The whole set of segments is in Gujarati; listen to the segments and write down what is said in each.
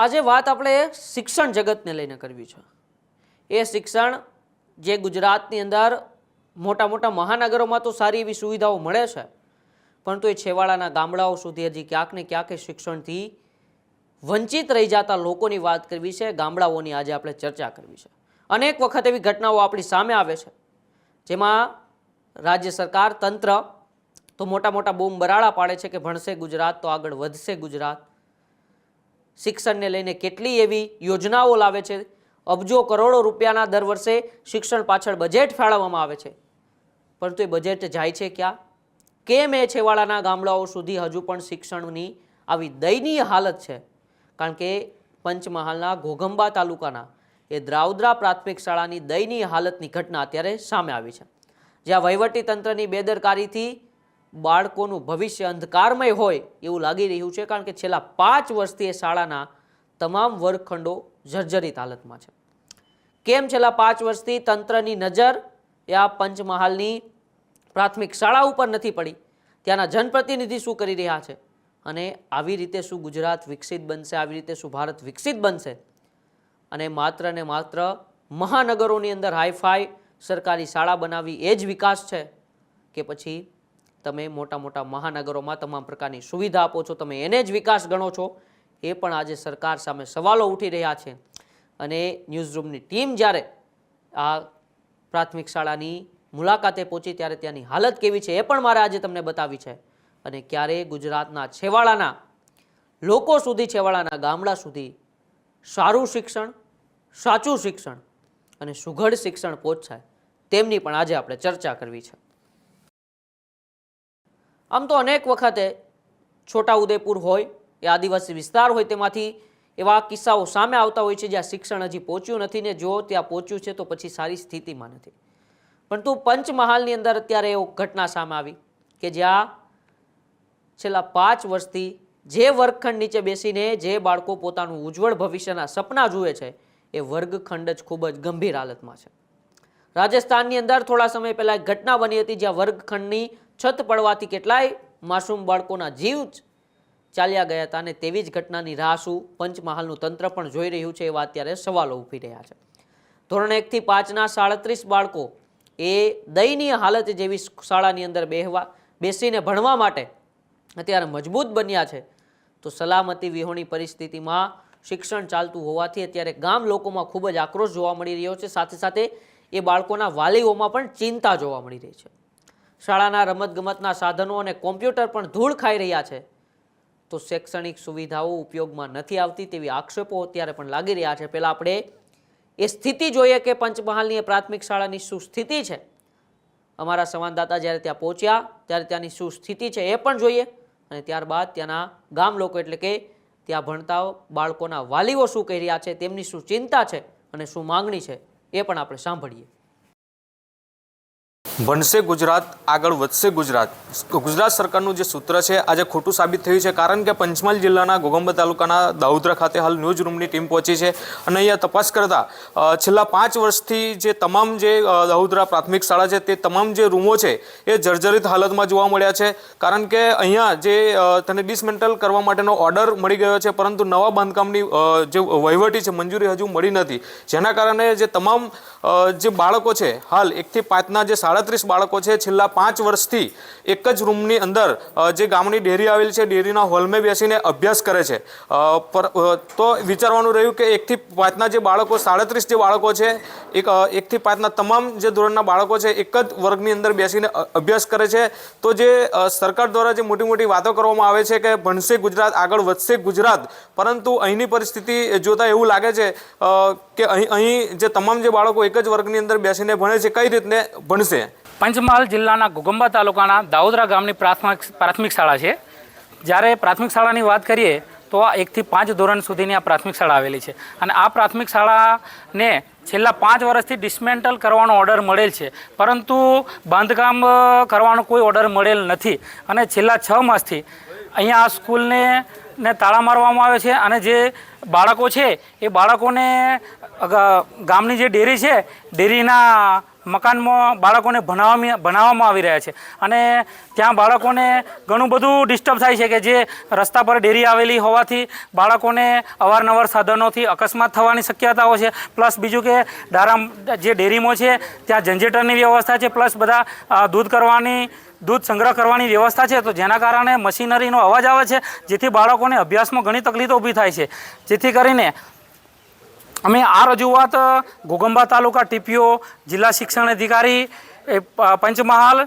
આજે વાત આપણે શિક્ષણ જગતને લઈને કરવી છે. એ શિક્ષણ જે ગુજરાતની અંદર મોટા મોટા મહાનગરોમાં તો સારી એવી સુવિધાઓ મળે છે, પરંતુ એ છેવાડાના ગામડાઓ સુધી હજી ક્યાંક ને ક્યાંક શિક્ષણથી વંચિત રહી જતા લોકોની વાત કરવી છે, ગામડાઓની આજે આપણે ચર્ચા કરવી છે. અનેક વખત એવી ઘટનાઓ આપણી સામે આવે છે, જેમાં રાજ્ય સરકાર, તંત્ર તો મોટા મોટા બૂમ બરાડા પાડે છે કે ભણશે ગુજરાત તો આગળ વધશે ગુજરાત. શિક્ષણને લઈને કેટલી એવી યોજનાઓ લાવે છે? અબજો કરોડો રૂપિયાના દર વર્ષે શિક્ષણ પાછળ બજેટ ફાળવવામાં આવે છે. પરંતુ એ બજેટ જાય છે ક્યાં? કેમ એ છેવાડાના ગામડાઓ સુધી હજુ પણ શિક્ષણની આવી દયનીય હાલત છે? કારણ કે પંચમહાલના ઘોઘંબા તાલુકાના એ દ્રાઉદ્રા પ્રાથમિક શાળાની દયનીય હાલતની ઘટના અત્યારે સામે આવી છે. જ્યાં વહીવટી તંત્રની બેદરકારીથી બાળકોનું ભવિષ્ય અંધકારમય હોય એવું લાગી રહ્યું છે, કારણ કે છેલ્લા પાંચ વર્ષથી એ શાળાના તમામ વર્ગખંડો જર્જરિત હાલતમાં છે. કેમ છેલ્લા પાંચ વર્ષથી તંત્રની નજર એ આ પંચમહાલની પ્રાથમિક શાળા ઉપર નથી પડી? ત્યાંના જનપ્રતિનિધિ શું કરી રહ્યા છે? અને આવી રીતે શું ગુજરાત વિકસિત બનશે, આવી રીતે શું ભારત વિકસિત બનશે? અને માત્ર ને માત્ર મહાનગરોની અંદર હાઈફાઈ સરકારી શાળા બનાવી એ જ વિકાસ છે કે પછી તમે મોટા મોટા મહાનગરોમાં તમામ પ્રકારની સુવિધા આપો છો, તમે એને જ વિકાસ ગણો છો, એ પણ આજે સરકાર સામે સવાલો ઉઠી રહ્યા છે. અને ન્યૂઝરૂમની ટીમ જ્યારે આ પ્રાથમિક શાળાની મુલાકાતે પહોંચી ત્યારે ત્યાંની હાલત કેવી છે, એ પણ મારે આજે તમને બતાવી છે. અને ક્યારે ગુજરાતના છેવાડાના, લોકો સુધી, છેવાડાના ગામડા સુધી સારું શિક્ષણ, સાચું શિક્ષણ અને સુઘડ શિક્ષણ પહોંચાય, તેમની પણ આજે આપણે ચર્ચા કરવી છે. આમ તો અનેક વખતે છોટાઉદેપુર હોય એ આદિવાસી વિસ્તાર હોય તેમાંથી એવા કિસ્સાઓ સામે આવતા હોય છે જ્યાં શિક્ષણ હજી પહોંચ્યું નથી ને જો ત્યાં પહોંચ્યું છે તો પછી સારી સ્થિતિમાં નથી. પરંતુ પંચમહાલની અંદર અત્યારે એવો ઘટના સામે આવી કે જ્યાં છેલ્લા પાંચ વર્ષથી જે વર્ગખંડ નીચે બેસીને જે બાળકો પોતાનું ઉજ્જવળ ભવિષ્યના સપના જુએ છે, એ વર્ગખંડ જ ખૂબ જ ગંભીર હાલતમાં છે. રાજસ્થાનની અંદર થોડા સમય પહેલાં એક ઘટના બની હતી જ્યાં વર્ગખંડની છત પડવાથી કેટલાય માસૂમ બાળકોના જીવ જ ચાલ્યા ગયા હતા અને તેવી જ ઘટનાની રાહ શું પંચમહાલનું તંત્ર પણ જોઈ રહ્યું છે એવા અત્યારે સવાલો ઊભી રહ્યા છે. ધોરણ એકથી પાંચના સાડત્રીસ બાળકો એ દયનીય હાલત જેવી શાળાની અંદર બેહવા, બેસીને ભણવા માટે અત્યારે મજબૂત બન્યા છે. તો સલામતી વિહોણી પરિસ્થિતિમાં શિક્ષણ ચાલતું હોવાથી અત્યારે ગામ લોકોમાં ખૂબ જ આક્રોશ જોવા મળી રહ્યો છે. સાથે સાથે એ બાળકોના વાલીઓમાં પણ ચિંતા જોવા મળી રહી છે. શાળાના રમતગમતના સાધનો અને કોમ્પ્યુટર પણ ધૂળ ખાઈ રહ્યા છે. તો શૈક્ષણિક સુવિધાઓ ઉપયોગમાં નથી આવતી તેવી આક્ષેપો અત્યારે પણ લાગી રહ્યા છે. પહેલાં આપણે એ સ્થિતિ જોઈએ કે પંચમહાલની પ્રાથમિક શાળાની શું સ્થિતિ છે? અમારા સંવાદદાતા જ્યારે ત્યાં પહોંચ્યા, ત્યારે ત્યાંની શું સ્થિતિ છે એ પણ જોઈએ. અને ત્યારબાદ ત્યાંના ગામ લોકો એટલે કે ત્યાં ભણતા બાળકોના વાલીઓ શું કહી રહ્યા છે, તેમની શું ચિંતા છે અને શું માંગણી છે એ પણ આપણે સાંભળીએ. ભણશે ગુજરાત, આગળ વધશે ગુજરાત. ગુજરાત સરકારનું જે સૂત્ર છે, આજે ખોટું સાબિત થયું છે, કારણ કે પંચમહાલ જિલ્લાના ગોગંબા તાલુકાના દાઉદરા ખાતે હાલ ન્યૂઝ રૂમની ટીમ પહોંચી છે અને અહીંયા તપાસ કરતા છેલ્લા પાંચ વર્ષથી જે તમામ જે દાઉદરા પ્રાથમિક શાળા છે, તે તમામ જે રૂમો છે, એ જર્જરિત હાલતમાં જોવા મળ્યા છે. કારણ કે અહીંયા જે તેને ડિસમેન્ટલ કરવા માટેનો ઓર્ડર મળી ગયો છે, પરંતુ નવા બાંધકામની જે વહીવટી છે, મંજૂરી હજુ મળી નથી. જેના કારણે જે તમામ જે બાળકો છે, હાલ એકથી પાંચના જે સાડત્રીસ બાળકો છે. છેલ્લા પાંચ વર્ષથી એક જ રૂમની અંદર જે ગામની ડેરી આવેલી છે, ડેરીના હોલમાં બેસીને અભ્યાસ કરે છે. તો વિચારવાનું રહ્યું કે એકથી પાંચના જે બાળકો, સાડત્રીસ જે બાળકો છે, એક એકથી પાંચના તમામ જે ધોરણના બાળકો છે, એક જ વર્ગની અંદર બેસીને અભ્યાસ કરે છે. તો જે સરકાર દ્વારા જે મોટી મોટી વાતો કરવામાં આવે છે કે ભણશે ગુજરાત, આગળ વધશે ગુજરાત, પરંતુ અહીંની પરિસ્થિતિ જોતા એવું લાગે છે કે અહીં અહીં જે તમામ જે બાળકો એક જ વર્ગની અંદર બેસીને ભણે છે, કઈ રીતને ભણશે? પંચમહાલ જિલ્લાના ઘોગંબા તાલુકાના દાઉદરા ગામની પ્રાથમિક પ્રાથમિક શાળા છે. જ્યારે પ્રાથમિક શાળાની વાત કરીએ તો આ એકથી પાંચ ધોરણ સુધીની આ પ્રાથમિક શાળા આવેલી છે. અને આ પ્રાથમિક શાળાને છેલ્લા પાંચ વર્ષથી ડિસમેન્ટલ કરવાનો ઓર્ડર મળેલ છે. પરંતુ બાંધકામ કરવાનો કોઈ ઓર્ડર મળેલ નથી. અને છેલ્લા છ માસથી અહીંયા આ સ્કૂલને ને તાળા મારવામાં આવે છે. અને જે બાળકો છે, એ બાળકોને ગામની જે ડેરી છે, ડેરીના મકાનમાં બાળકોને ભણાવવામાં ભણાવવામાં આવી રહ્યા છે. અને ત્યાં બાળકોને ઘણું બધું ડિસ્ટર્બ થાય છે કે જે રસ્તા પર ડેરી આવેલી હોવાથી બાળકોને અવારનવાર સાધનોથી અકસ્માત થવાની શક્યતાઓ છે. પ્લસ બીજું કે ડારામ જે ડેરીમાં છે, ત્યાં જનરેટરની વ્યવસ્થા છે, પ્લસ બધા દૂધ કરવાની દૂધ સંગ્રહ કરવાની વ્યવસ્થા છે. તો જેના કારણે મશીનરીનો અવાજ આવે છે, જેથી બાળકોને અભ્યાસમાં ઘણી તકલીફો ઊભી થાય છે. જેથી કરીને અમે આ રજૂઆત ઘોગંબા તાલુકા ટીપીઓ, જિલ્લા શિક્ષણ અધિકારી પંચમહાલ,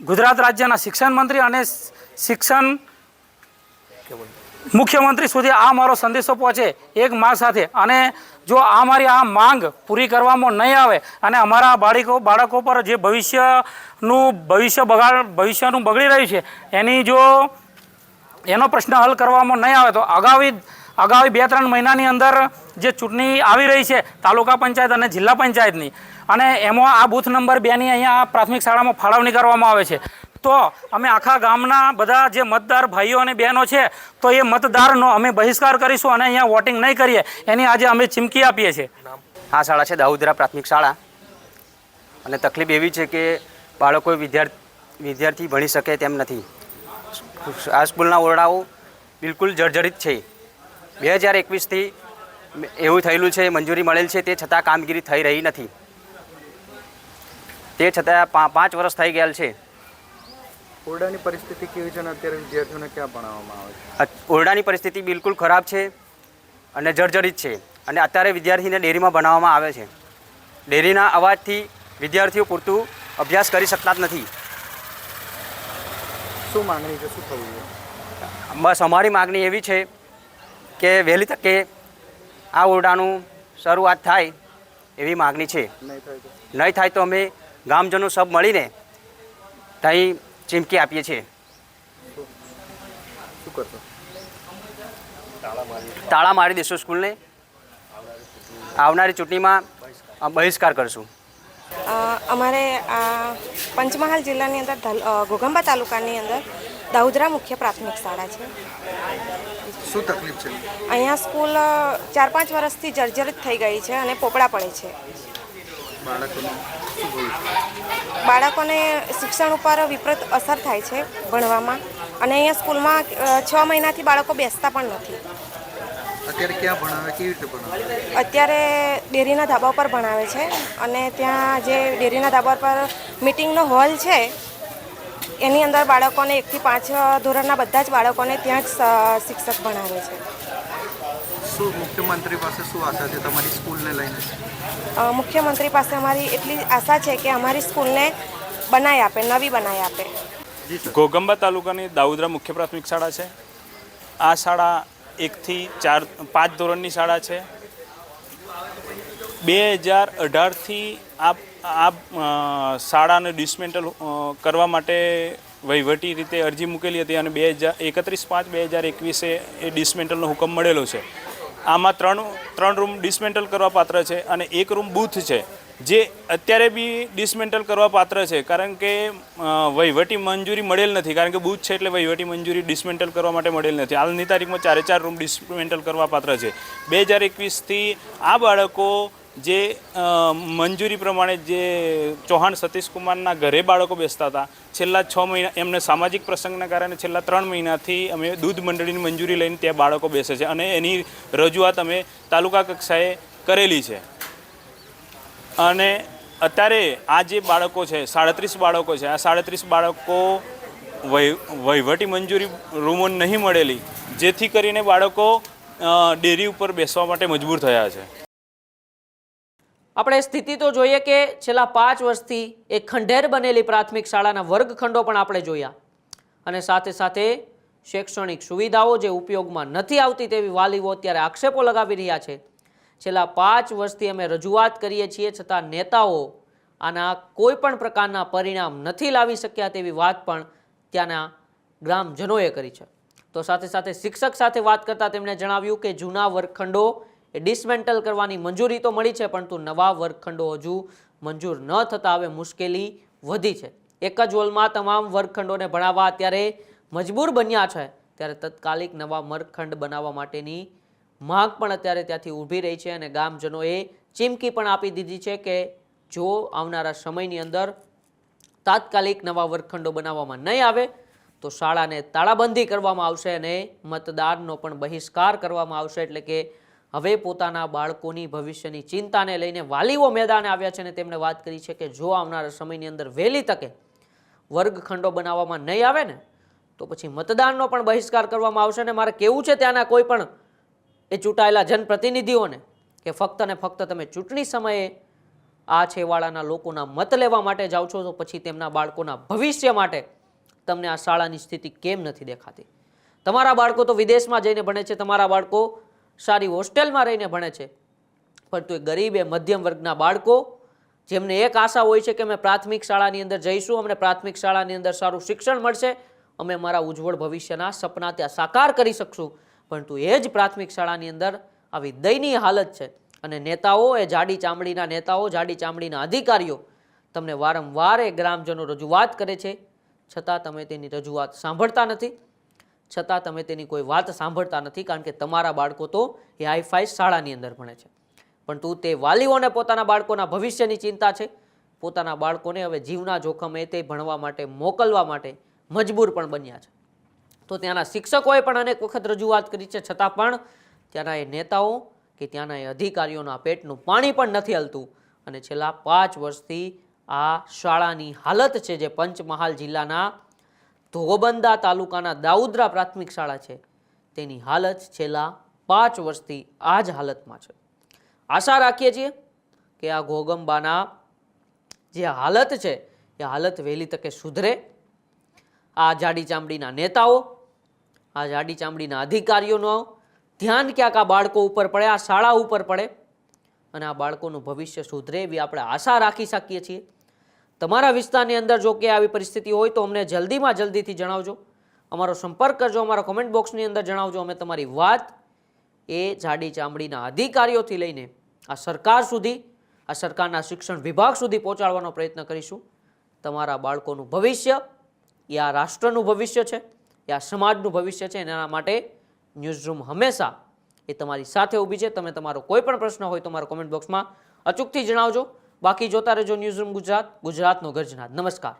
ગુજરાત રાજ્યના શિક્ષણ મંત્રી અને શિક્ષણ મુખ્યમંત્રી સુધી આ મારો સંદેશો પહોંચે એક માંગ સાથે. અને જો આ મારી આ માંગ પૂરી કરવામાં નહીં આવે અને અમારા બાળકો બાળકો પર જે ભવિષ્યનું, ભવિષ્ય બગાડ, ભવિષ્યનું બગડી રહ્યું છે, એની જો એનો પ્રશ્ન હલ કરવામાં નહીં આવે તો આગામી આગામી બે ત્રણ મહિનાની અંદર જે ચૂંટણી આવી રહી છે, તાલુકા પંચાયત અને જિલ્લા પંચાયતની, અને એમાં આ બૂથ નંબર બેની અહીંયા પ્રાથમિક શાળામાં ફાળવણી કરવામાં આવે છે. તો અમે આખા ગામના બધા જે મતદાર ભાઈઓ અને બહેનો છે, તો એ મતદારનો અમે બહિષ્કાર કરીશું અને અહીંયા વોટિંગ નહીં કરીએ, એની આજે અમે ચીમકી આપીએ છીએ. આ શાળા છે દાઉદરા પ્રાથમિક શાળા. અને તકલીફ એવી છે કે બાળકો વિદ્યાર્થી વિદ્યાર્થી ભણી શકે તેમ નથી. આ સ્કૂલના ઓરડાઓ બિલકુલ જર્જરિત છે. બે હજાર એકવીસથી એવું થયેલું છે મંજૂરી મળેલ છે તે છતાં કામગીરી થઈ રહી નથી. તે છતાં પાંચ વર્ષ થઈ ગયેલ છે. ઓરડાની પરિસ્થિતિ કેવી છે અને અત્યારે વિદ્યાર્થીઓને ક્યાં ભણાવવામાં આવે છે? ઓરડાની પરિસ્થિતિ બિલકુલ ખરાબ છે અને જર્જરિત છે અને અત્યારે વિદ્યાર્થીને ડેરીમાં ભણાવવામાં આવે છે. ડેરીના અવાજથી વિદ્યાર્થીઓ પૂરતું અભ્યાસ કરી શકતા જ નથી. શું માગણી છે? શું થવું બસ અમારી માગણી એવી છે કે વહેલી તકે આ ઓરડાનું શરૂઆત થાય એવી માગણી છે. નહીં થાય તો? નહીં થાય તો અમે ગામજનો સબ મળીને ત્યાં ચીમકી આપીએ છીએ. શું કરશો? તાળા મારી દઈશું સ્કૂલને. આવનારી ચૂંટણીમાં બહિષ્કાર કરશું. અમારે પંચમહાલ જિલ્લાની અંદર ઘોઘંબા તાલુકાની અંદર દાઉદરા મુખ્ય પ્રાથમિક શાળા છે. શું તકલીફ છે? અહીંયા સ્કૂલ ચાર પાંચ વર્ષથી જર્જરિત થઈ ગઈ છે અને પોપડા પડે છે. બાળકોનું શિક્ષણ ઉપર વિપરીત અસર થાય છે ભણવામાં. અને અહીંયા સ્કૂલમાં છ મહિનાથી બાળકો બેસતા પણ નથી. અત્યારે ક્યાં ભણાવે? કેવી રીતે ભણાવે? અત્યારે ડેરીના ધાબા પર ભણાવે છે. અને ત્યાં જે ડેરીના ધાબા પર મિટિંગનો હોલ છે એની અંદર બાળકોને એકથી પાંચ ધોરણના બધા જ બાળકોને ત્યાં જ શિક્ષક ભણાવે છે. શું મુખ્યમંત્રી પાસે શું આશા છે તમારી સ્કૂલને લઈને? મુખ્યમંત્રી પાસે અમારી એટલી આશા છે કે અમારી સ્કૂલને બનાવી આપે નવી બનાવી આપે. ઘોગંબા તાલુકાની દાઉદરા મુખ્ય પ્રાથમિક શાળા છે. આ શાળા એકથી ચાર પાંચ ધોરણની શાળા છે. બે હજાર અઢારથી આ આ શાળાને ડિસમેન્ટલ કરવા માટે વહીવટી રીતે અરજી મૂકેલી હતી અને બે હજાર એકત્રીસ પાંચ બે હજાર એકવીસે એ ડિસમેન્ટલનો હુકમ મળેલો છે. આમાં ત્રણ ત્રણ રૂમ ડિસમેન્ટલ કરવા પાત્ર છે અને એક રૂમ બૂથ છે, જે અત્યારે બી ડિસમેન્ટલ કરવા પાત્ર છે, કારણ કે વહીવટી મંજૂરી મળેલ નથી, કારણ કે બૂથ છે એટલે વહીવટી મંજૂરી ડિસમેન્ટલ કરવા માટે મળેલ નથી. હાલની તારીખમાં ચારે ચાર રૂમ ડિસમેન્ટલ કરવા પાત્ર છે. બે હજાર એકવીસથી આ બાળકો જે મંજૂરી પ્રમાણે જે ચૌહાણ સતીશકુમારના ઘરે બાળકો બેસતા હતા, છેલ્લા છ મહિના, એમને સામાજિક પ્રસંગના કારણે છેલ્લા ત્રણ મહિનાથી અમે દૂધ મંડળીની મંજૂરી લઈને ત્યાં બાળકો બેસે છે અને એની રજૂઆત અમે તાલુકા કક્ષાએ કરેલી છે. અને અત્યારે આ જે બાળકો છે, સાડત્રીસ બાળકો છે, આ સાડત્રીસ બાળકો વહી, વહીવટી મંજૂરી રૂમો નહીં મળેલી, જેથી કરીને બાળકો ડેરી ઉપર બેસવા માટે મજબૂર થયા છે. આપણે સ્થિતિ તો જોઈએ કે છેલ્લા પાંચ વર્ષથી એક ખંડેર બનેલી પ્રાથમિક શાળાના વર્ગખંડો પણ આપણે જોયા. અને સાથે સાથે શૈક્ષણિક સુવિધાઓ જે ઉપયોગમાં નથી આવતી તેવી વાલીઓ અત્યારે આક્ષેપો લગાવી રહ્યા છે. છેલ્લા પાંચ વર્ષથી અમે રજૂઆત કરીએ છીએ, છતાં નેતાઓ આના કોઈ પણ પ્રકારના પરિણામ નથી લાવી શક્યા તેવી વાત પણ ત્યાંના ગ્રામજનોએ કરી છે. તો સાથે સાથે શિક્ષક સાથે વાત કરતાં તેમણે જણાવ્યું કે જૂના વર્ગખંડો એ ડિસમેન્ટલ કરવાની મંજૂરી તો મળી છે પરંતુ નવા વર્ગખંડો હજુ મંજૂર ન થતાં હવે મુશ્કેલી વધી છે. એક જ હોલમાં તમામ વર્ગખંડોને ભણાવવા અત્યારે મજબૂર બન્યા છે. ત્યારે તત્કાલિક નવા વર્ગખંડ બનાવવા માટેની માંગ પણ અત્યારે ત્યાંથી ઊભી રહી છે અને ગામજનોએ ચીમકી પણ આપી દીધી છે કે જો આવનારા સમયની અંદર તાત્કાલિક નવા વર્ગખંડો બનાવવામાં નહીં આવે, તો શાળાને તાળાબંધી કરવામાં આવશે અને મતદાનનો પણ બહિષ્કાર કરવામાં આવશે. એટલે કે હવે પોતાના બાળકોની ભવિષ્યની ચિંતાને લઈને વાલીઓ મેદાને આવ્યા છે અને તેમણે વાત કરી છે કે જો આવનારા સમયની અંદર વહેલી તકે વર્ગખંડો બનાવવામાં નહીં આવે ને, તો પછી મતદાનનો પણ બહિષ્કાર કરવામાં આવશે અને મારે કેવું છે ત્યાંના કોઈ પણ એ ચૂંટાયેલા જનપ્રતિનિધિઓને કે ફક્ત ને ફક્ત તમે ચૂંટણી સમયે આ છેવાડાના લોકોના મત લેવા માટે જાઓ છો, તો પછી તેમના બાળકોના ભવિષ્ય માટે તમને આ શાળાની સ્થિતિ કેમ નથી દેખાતી? તમારા બાળકો તો વિદેશમાં જઈને ભણે છે, તમારા બાળકો સારી હોસ્ટેલમાં રહીને ભણે છે. પરંતુ એ ગરીબ એ મધ્યમ વર્ગના બાળકો, જેમને એક આશા હોય છે કે અમે પ્રાથમિક શાળાની અંદર જઈશું, અમને પ્રાથમિક શાળાની અંદર સારું શિક્ષણ મળશે, અમે મારા ઉજ્જવળ ભવિષ્યના સપના ત્યાં સાકાર કરી શકશું. પરંતુ એ જ પ્રાથમિક શાળાની અંદર આવી દયનીય હાલત છે અને નેતાઓ એ જાડી ચામડીના નેતાઓ, જાડી ચામડીના અધિકારીઓ તમને વારંવાર એ ગ્રામજનો રજૂઆત કરે છે. છતાં તમે તેની રજૂઆત સાંભળતા નથી. છતાં તમે તેની કોઈ વાત સાંભળતા નથી, કારણ કે તમારા બાળકો તો એ હાઈફાઈ શાળાની અંદર ભણે છે. પરંતુ તે વાલીઓને પોતાના બાળકોના ભવિષ્યની ચિંતા છે. પોતાના બાળકોને હવે જીવના જોખમે તે ભણવા માટે, મોકલવા માટે મજબૂર પણ બન્યા છે. તો ત્યાંના શિક્ષકોએ પણ અનેક વખત રજૂઆત કરી છે. છતાં પણ ત્યાંના એ નેતાઓ કે ત્યાંના એ અધિકારીઓના પેટનું પાણી પણ નથી હલતું. અને છેલ્લા પાંચ વર્ષથી આ શાળાની હાલત છે, જે પંચમહાલ જિલ્લાના ધોબંદા તાલુકાના દાઉદ્રા પ્રાથમિક શાળા છે. તેની હાલત છેલ્લા પાંચ વર્ષથી આ જ હાલતમાં છે. આશા રાખીએ છીએ કે આ ઘોગંબાના જે હાલત છે, એ હાલત વહેલી તકે સુધરે. આ જાડી ચામડીના નેતાઓ, આ જાડી ચામડીના અધિકારીઓનો ધ્યાન ક્યાંક આ બાળકો ઉપર પડે, આ શાળા ઉપર પડે અને આ બાળકોનું ભવિષ્ય સુધરે એવી આપણે આશા રાખી શકીએ છીએ. તમારા વિસ્તારની અંદર જો કે આવી પરિસ્થિતિ હોય તો અમને જલ્દીમાં જલ્દીથી જણાવજો. અમારો સંપર્ક કરજો, અમારા કોમેન્ટ બોક્સની અંદર જણાવજો. અમે તમારી વાત એ જાડી ચામડીના અધિકારીઓથી લઈને આ સરકાર સુધી, આ સરકારના શિક્ષણ વિભાગ સુધી પહોંચાડવાનો પ્રયત્ન કરીશું. તમારા બાળકોનું ભવિષ્ય, એ આ રાષ્ટ્રનું ભવિષ્ય છે, એ આ સમાજનું ભવિષ્ય છે, એના માટે ન્યૂઝરૂમ હંમેશા એ તમારી સાથે ઊભી છે. તમે તમારો કોઈ પણ પ્રશ્ન હોય તો મારા કોમેન્ટ બોક્સમાં અચૂકથી જણાવજો. બાકી જોતા રહેજો ન્યૂઝરૂમ ગુજરાત ગુજરાતનો ગર્જનાથ નમસ્કાર.